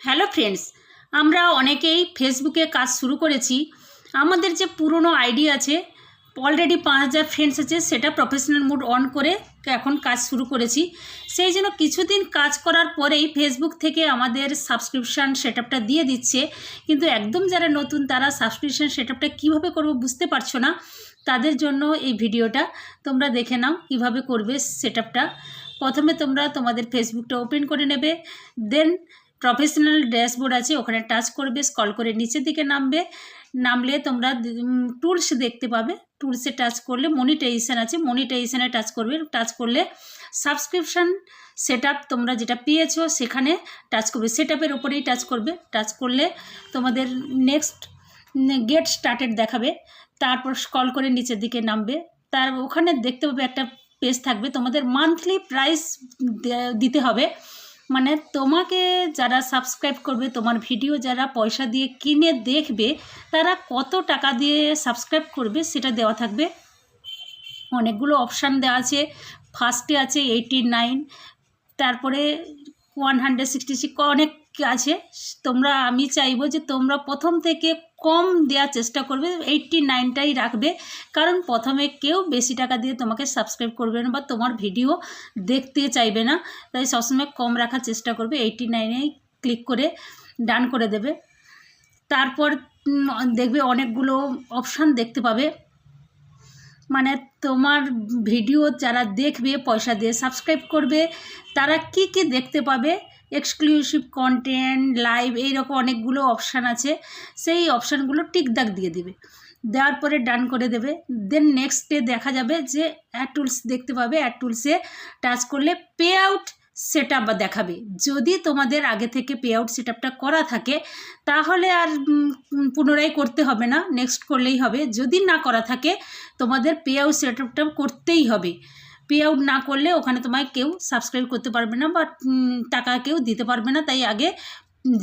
Hello friends, আমরা অনেকেই ফেসবুকে কাজ শুরু করেছি। আমাদের যে পুরনো আইডি আছে অলরেডি পাঁচ হাজার ফ্রেন্ডস আছে, সেটা প্রফেশনাল মুড অন করে এখন কাজ শুরু করেছি। সেই জন্য কিছুদিন কাজ করার পরেই ফেসবুক থেকে আমাদের সাবস্ক্রিপশান সেটআপটা দিয়ে দিচ্ছে। কিন্তু একদম যারা নতুন, তারা সাবস্ক্রিপশান সেটআপটা কীভাবে করব বুঝতে পারছ না, তাদের জন্য এই ভিডিওটা তোমরা দেখে নাও কীভাবে করবে সেটআপটা প্রথমে তোমরা তোমাদের ফেসবুকটা ওপেন করে নেবে। দেন প্রফেশনাল ড্যাশবোর্ড আছে, ওখানে টাচ করবে স্কল করে নিচের দিকে নামবে, নামলে তোমরা টুলস দেখতে পাবে। টুলসে টাচ করলে মনিটাইজেশান আছে মনিটাইজেশানে টাচ করবে। টাচ করলে সাবস্ক্রিপশান সেট তোমরা যেটা পেয়েছ, সেখানে টাচ করবে। সেট আপের ওপরেই টাচ করবে। টাচ করলে তোমাদের নেক্সট গেট স্টার্টেড দেখাবে। তারপর স্কল করে নিচের দিকে নামবে। তার ওখানে দেখতে পাবে একটা পেজ থাকবে। তোমাদের মান্থলি প্রাইস দিতে হবে। মানে তোমাকে যারা সাবস্ক্রাইব করবে, তোমার ভিডিও যারা পয়সা দিয়ে কিনে দেখবে, তারা কত টাকা দিয়ে সাবস্ক্রাইব করবে সেটা দেওয়া থাকবে। অনেকগুলো অপশান দেওয়া আছে। ফার্স্টে আছে এইটি নাইন তারপরে ওয়ান হান্ড্রেড সিক্সটি সিক্স অনেক আছে? তোমরা, আমি চাইব যে তোমরা প্রথম থেকে কম দেওয়ার চেষ্টা করবে এইটটি নাইনটাই রাখবে। কারণ প্রথমে কেউ বেশি টাকা দিয়ে তোমাকে সাবস্ক্রাইব করবে না বা তোমার ভিডিও দেখতে চাইবে না। তাই সবসময় কম রাখার চেষ্টা করবে এইটটি নাইনেই ক্লিক করে ডান করে দেবে। তারপর দেখবে অনেকগুলো অপশান দেখতে পাবে। মানে তোমার ভিডিও যারা দেখবে, পয়সা দিয়ে সাবস্ক্রাইব করবে, তারা কি কি দেখতে পাবে? এক্সক্লুসিভ কন্টেন্ট লাইভ এইরকম অনেকগুলো অপশান আছে। সেই অপশানগুলো টিকদাক দিয়ে দেবে। দেওয়ার পরে ডান করে দেবে। দেন নেক্সট দেখা যাবে যে অ্যাড টুলস দেখতে পাবে। অ্যাড টুলসে টাচ করলে পে আউট সেট আপ দেখাবে। যদি তোমাদের আগে থেকে পে আউট সেট আপটা করা থাকে, তাহলে আর পুনরায় করতে হবে না। নেক্সট করলেই হবে। যদি না করা থাকে, তোমাদের পে আউট সেট আপটা করতেই হবে। পে আউট না করলে ওখানে তোমায় কেউ সাবস্ক্রাইব করতে পারবে না বা টাকা কেউ দিতে পারবে না। তাই আগে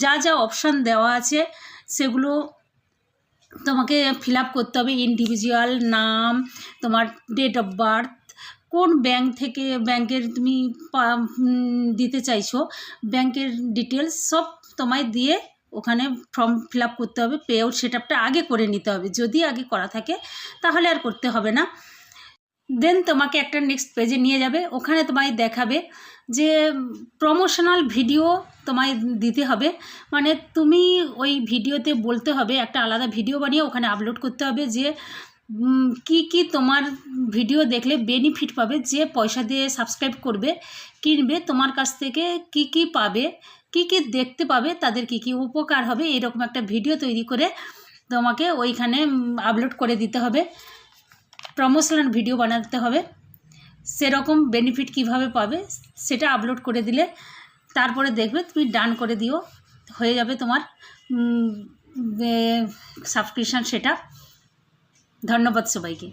যা যা অপশান দেওয়া আছে সেগুলো তোমাকে ফিল করতে হবে। ইন্ডিভিজুয়াল নাম, তোমার ডেট অফ বার্থ কোন ব্যাংক থেকে ব্যাংকের তুমি দিতে চাইছো ব্যাংকের ডিটেলস সব তোমায় দিয়ে ওখানে ফর্ম ফিল করতে হবে। পে আউট সেট আগে করে নিতে হবে। যদি আগে করা থাকে তাহলে আর করতে হবে না। দেন তোমাকে একটা নেক্সট পেজে নিয়ে যাবে। ওখানে তোমায় দেখাবে যে প্রমোশনাল ভিডিও তোমায় দিতে হবে। মানে তুমি ওই ভিডিওতে বলতে হবে, একটা আলাদা ভিডিও বানিয়ে ওখানে আপলোড করতে হবে যে কি কি তোমার ভিডিও দেখলে বেনিফিট পাবে, যে পয়সা দিয়ে সাবস্ক্রাইব করবে, কিনবে, তোমার কাছ থেকে কি কি পাবে, কি কি দেখতে পাবে, তাদের কি কি উপকার হবে, এরকম একটা ভিডিও তৈরি করে তোমাকে ওইখানে আপলোড করে দিতে হবে। প্রমোশনাল ভিডিও বানাতে হবে। সেরকম বেনিফিট কীভাবে পাবে সেটা আপলোড করে দিলে তারপরে দেখবে তুমি ডান করে দিও, হয়ে যাবে তোমার সাবস্ক্রিপশান সেটা। ধন্যবাদ সবাইকে।